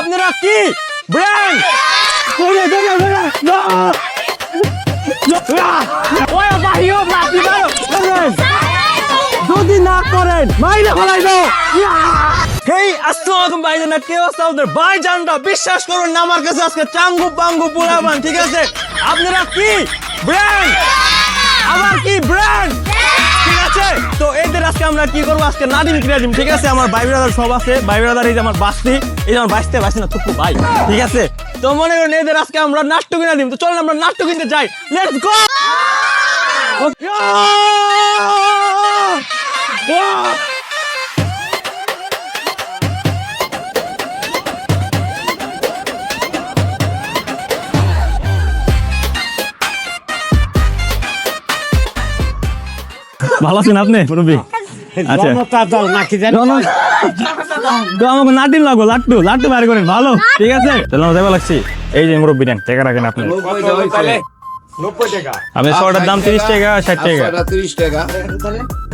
আপনারা কি? যদি না করেন, মাইরে ফেলাই বিশ্বাস করুন না, আমার কাছে আজকে চাঙ্গু পাঙ্গু পোলাবান ঠিক আছে? আপনারা কি? ব্র্যান্ড আবার কি? ব্র্যান্ড ঠিক আছে? তো এদের আজকে আমরা কি করব? আজকে নাদিম ক্রিয়াজিম ঠিক আছে? আমার ভাই ব্রাদার সব আছে। ভাই ব্রাদার এই যে আমার বাস্তি, এই যে আমার বাঁচতে বাঁচতে না, থুকু ভাই, ঠিক আছে? তো মনে করেন এদের আজকে আমরা নাট্য কিনে দিম তো চলেন আমরা নাট্য কিনতে যাই। লেটস গো ভালো আছেন আপনি? মুরব্বী? আচ্ছা। জনতা দল নাকি জানি? জন- তো আমাকে নাটিন লাগবো লাট্টু লাট্টু বাইরে করেন ভালো। ঠিক আছে। আমরা যাব লাগছি। এই যে মুরব্বী নেন টাকা রাখেন আপনি। আপনি ছটার দাম তিরিশ টাকা ষাট টাকা। তিরিশ টাকা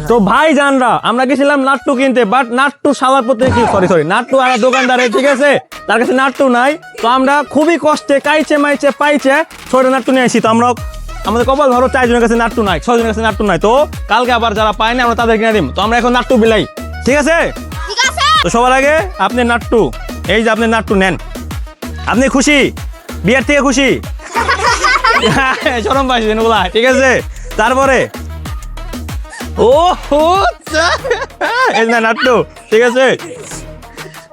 তো ভাই জানরা আমরা গেছিলাম নাট্টু কিনতে বাট নাট্টু সালার পথে কি সরি সরি নাট্টু আর দোকানদারে ঠিক আছে? তার কাছে নাট্টু নাই। তো আমরা খুবই কষ্টে কাইছে মাইছে পাইছে ছয়টা নাট্টু নিয়ে আসি। তো আমরা আমাদের কপাল ধরো চারজনের কাছে নাট্টু নাই ছয়জনের কাছে নাট্টু নাই। তো কালকে আবার যারা পায় না আমরা তাদের কিনে দিম। তো আমরা এখন নাট্টু বিলাই। ঠিক আছে? তো সবার আগে আপনি নাট্টু এই যে আপনি নাট্টু নেন। আপনি খুশি? বিয়ের থেকে খুশি? চরম পাইছেন ওগুলা ঠিক আছে? তারপরে? ও হো এই না নাট্টু ঠিক আছে?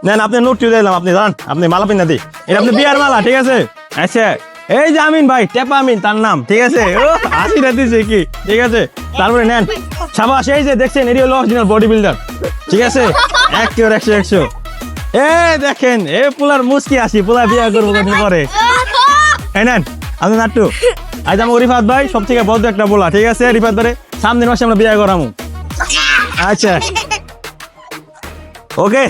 নেন আপনি নোট দিলাম আপনি জান আপনি মালা পিনা দি এটা আপনি বিয়ার মালা ঠিক আছে? আচ্ছা। এই যে আমিন ভাই, টেপা আমিন, তার নাম, ঠিক আছে? ও না দিছে কি? ঠিক আছে? তারপরে নেন, সাবাস, এই যে দেখছেন, এটি হলো অরিজিনাল বডি বিল্ডার ঠিক আছে? এক একেবারে একশো একশো। এ, দেখেন, এ পোলার মুস্কি আসি পোলা বিয়া করব কদিন পরে। এই নেন আপনি নাট্টু। আজ আমাকে রিফাত ভাই সব থেকে বড় একটা বলা ঠিক আছে, রিফাত ভাই সামনের মাসে আমরা বিয়া করামু। আচ্ছা। ওকে,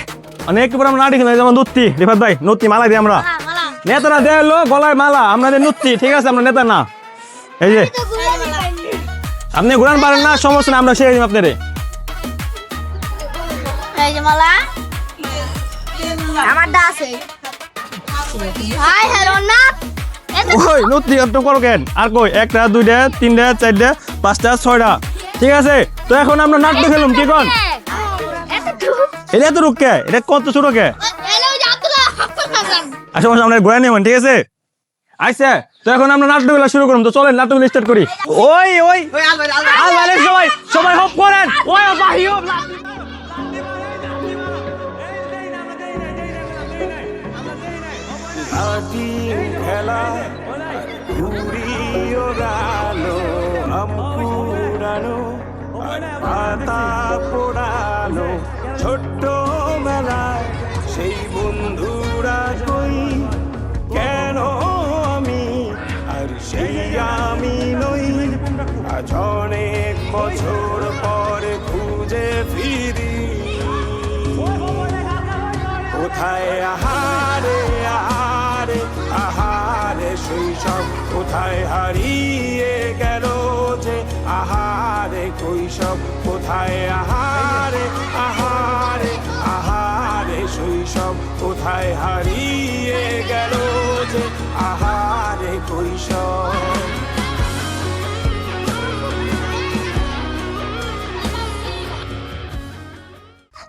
অনেক পর আমরা নাটি খেলাম, যেমন নুত্তি রিফাত ভাই নুত্তি মালা দিই আমরা। নেতারা দেয় লো গলায় মালা আপনাদের নুত্তি ঠিক আছে আমরা নেতা না। এই যে আপনি ঘুরান পারেন না সমস্যা না আমরা সেরে দিই আপনারে। এই যে মালা। আমার দা আছে। হাই হ্যালো না ওই নুত্তি একটু করো কেন? আর কই একটা দুইটা তিনটা চারটা পাঁচটা ছয়টা ঠিক আছে? তো এখন আমরা নাট্য খেলুম কি কন? এটা এত রুকে এটা কত ছোট কে? সমস্যা আমরা ঘুরে নেবেন ঠিক আছে? আচ্ছা তো এখন আমরা নাট্যগুলো শুরু করুন তো চলেন নাট্যগুলো স্টার্ট করি। ওই ওই সবাই সবাই হোপ করেন। ওই বাহি হোপ খেলা পাতা পোড়ানো ছোট্ট বেলায় সেই বন্ধুরা আজ বছর পরে খুঁজে ফিরি। কোথায় আহারে আহারে আহারে শৈশব কোথায় হারিয়ে গেল যে? আহারে কৈশব কোথায় আহারে আহারে আহারে শৈশব কোথায় হারিয়ে গেল যে? আহারে কৈশব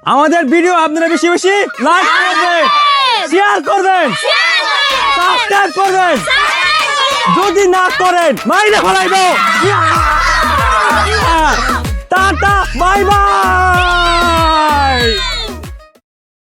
আমাদের ভিডিও আপনারা বেশি বেশি লাইক করবেন। শেয়ার করবেন। সাবস্ক্রাইব করবেন। যদি না করেন মাইনে ফলাইব। হ্যাঁ। Tata bye bye.